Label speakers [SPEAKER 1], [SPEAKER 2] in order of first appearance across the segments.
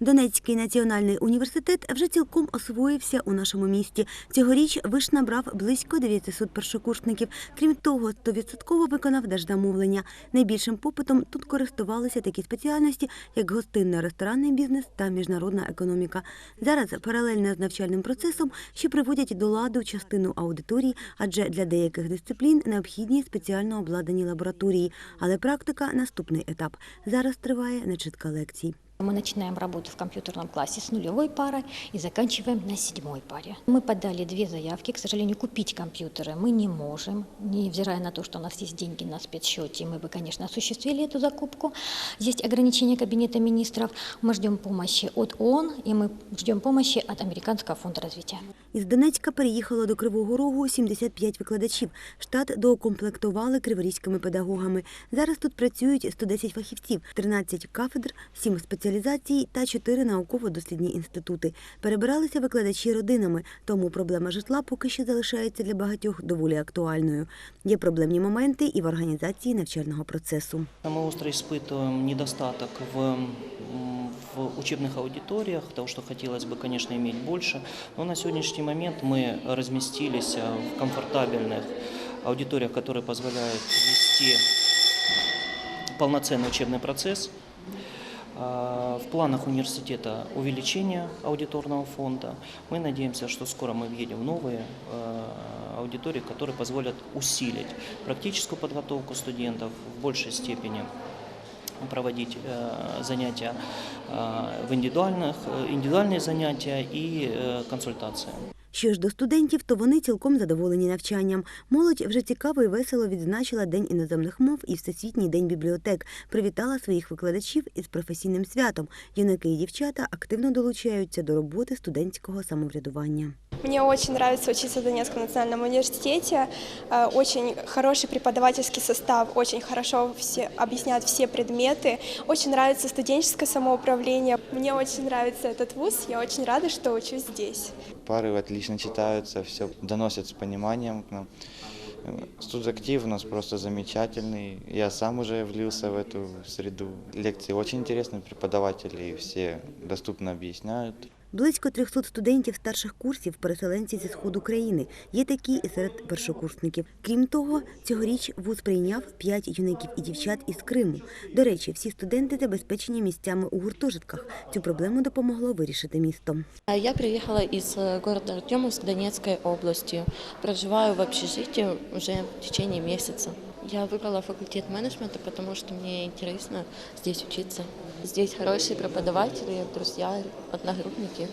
[SPEAKER 1] Донецький національний університет вже цілком освоївся у нашому місті. Цьогоріч виш набрав близько 900 першокурсників. Крім того, 100% виконав держзамовлення. Найбільшим попитом тут користувалися такі спеціальності, як гостинно-ресторанний бізнес та міжнародна економіка. Зараз паралельно з навчальним процесом ще приводять до ладу частину аудиторій, адже для деяких дисциплін необхідні спеціально обладнані лабораторії. Але практика наступний етап. Зараз триває начитка лекцій.
[SPEAKER 2] Мы начинаем работу в компьютерном классе с нулевой парой и заканчиваем на седьмой паре. Мы подали две заявки. К сожалению, купить компьютеры мы не можем, невзирая на то, что у нас есть деньги на спецсчете. Мы бы, конечно, осуществили эту закупку. Есть ограничения Кабинета министров. Мы ждем помощи от ООН и мы ждем помощи от Американского фонда развития.
[SPEAKER 1] Із Донецька переїхало до Кривого Рогу 75 викладачів. Штат доукомплектували криворізькими педагогами. Зараз тут працюють 110 фахівців, 13 кафедр, 7 спеціалізацій та 4 науково-дослідні інститути. Перебиралися викладачі родинами, тому проблема житла поки що залишається для багатьох доволі актуальною. Є проблемні моменти і в організації навчального процесу.
[SPEAKER 3] Мы остро испытываем недостаток в, м, в учебных аудиториях, того, что хотелось бы, конечно, иметь больше. Но на сегодняшний момент мы разместились э, в комфортабельных аудиториях, которые позволяют вести полноценный учебный процесс. А, В планах университета увеличение аудиторного фонда. Мы надеемся, что скоро мы въедем в новые э, аудитории, которые позволят усилить практическую подготовку студентов в большей степени проводить э, занятия э, в индивидуальных, э, индивидуальные занятия и э, консультации.
[SPEAKER 1] Що ж до студентів, то вони цілком задоволені навчанням. Молодь вже цікаво і весело відзначила День іноземних мов і Всесвітній день бібліотек. Привітала своїх викладачів із професійним святом. Юнаки і дівчата активно долучаються до роботи студентського самоврядування.
[SPEAKER 4] Мне очень нравится учиться в Донецком национальном университете. Э, Очень хороший преподавательский состав, очень хорошо все, объясняют все предметы. Очень нравится студенческое самоуправление. Мне очень нравится этот вуз. Я очень рада, что учусь здесь.
[SPEAKER 5] Пары отлично читаются, все доносят с пониманием к нам. Студактив у нас просто замечательный. Я сам уже влился в эту среду. Лекции очень интересные, преподаватели все доступно объясняют.
[SPEAKER 1] Близько 300 студентів старших курсів переселенці зі сходу країни. Є такі і серед першокурсників. Крім того, цьогоріч вуз прийняв 5 юнаків і дівчат із Криму. До речі, всі студенти забезпечені місцями у гуртожитках. Цю проблему допомогло вирішити місто.
[SPEAKER 6] Я приехала из э, города Артемовск Донецкой области. Проживаю в общежитии уже в течение месяца. Я выбрала факультет менеджмента, потому что мне интересно здесь учиться. Здесь хорошие преподаватели, друзья, одногруппники.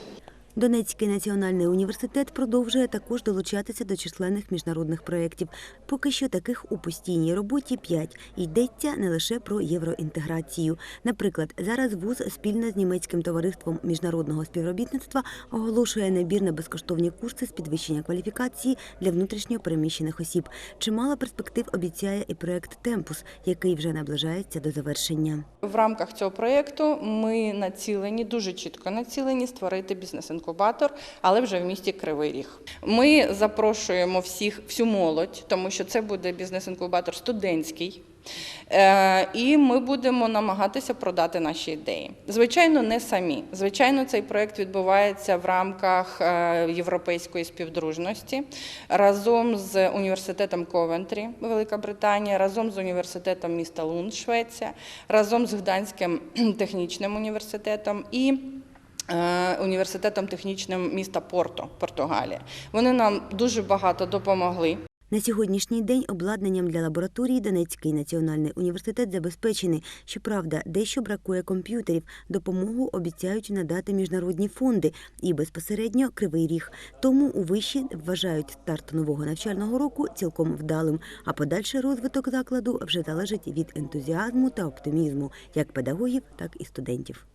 [SPEAKER 1] Донецький національний університет продовжує також долучатися до численних міжнародних проєктів. Поки що таких у постійній роботі п'ять. Йдеться не лише про євроінтеграцію. Наприклад, зараз вуз спільно з німецьким товариством міжнародного співробітництва оголошує набір на безкоштовні курси з підвищення кваліфікації для внутрішньо переміщених осіб. Чимало перспектив обіцяє і проєкт Темпус, який вже наближається до завершення.
[SPEAKER 7] В рамках цього проєкту ми націлені, дуже чітко націлені створити бізнес-інкубатор, але вже в місті Кривий Ріг. Ми запрошуємо всіх, всю молодь, тому що це буде бізнес-інкубатор студентський. Е, І ми будемо намагатися продати наші ідеї. Звичайно, не самі. Звичайно, цей проєкт відбувається в рамках е, європейської співдружності разом з університетом Ковентрі, Велика Британія, разом з університетом міста Лунд, Швеція, разом з Гданським технічним університетом і університетом технічним міста Порто, Португалія. Вони нам дуже багато допомогли.
[SPEAKER 1] На сьогоднішній день обладнанням для лабораторії Донецький національний університет забезпечений. Щоправда, дещо бракує комп'ютерів. Допомогу обіцяють надати міжнародні фонди і безпосередньо кривий ріг. Тому у виші вважають старт нового навчального року цілком вдалим. А подальший розвиток закладу вже залежить від ентузіазму та оптимізму як педагогів, так і студентів.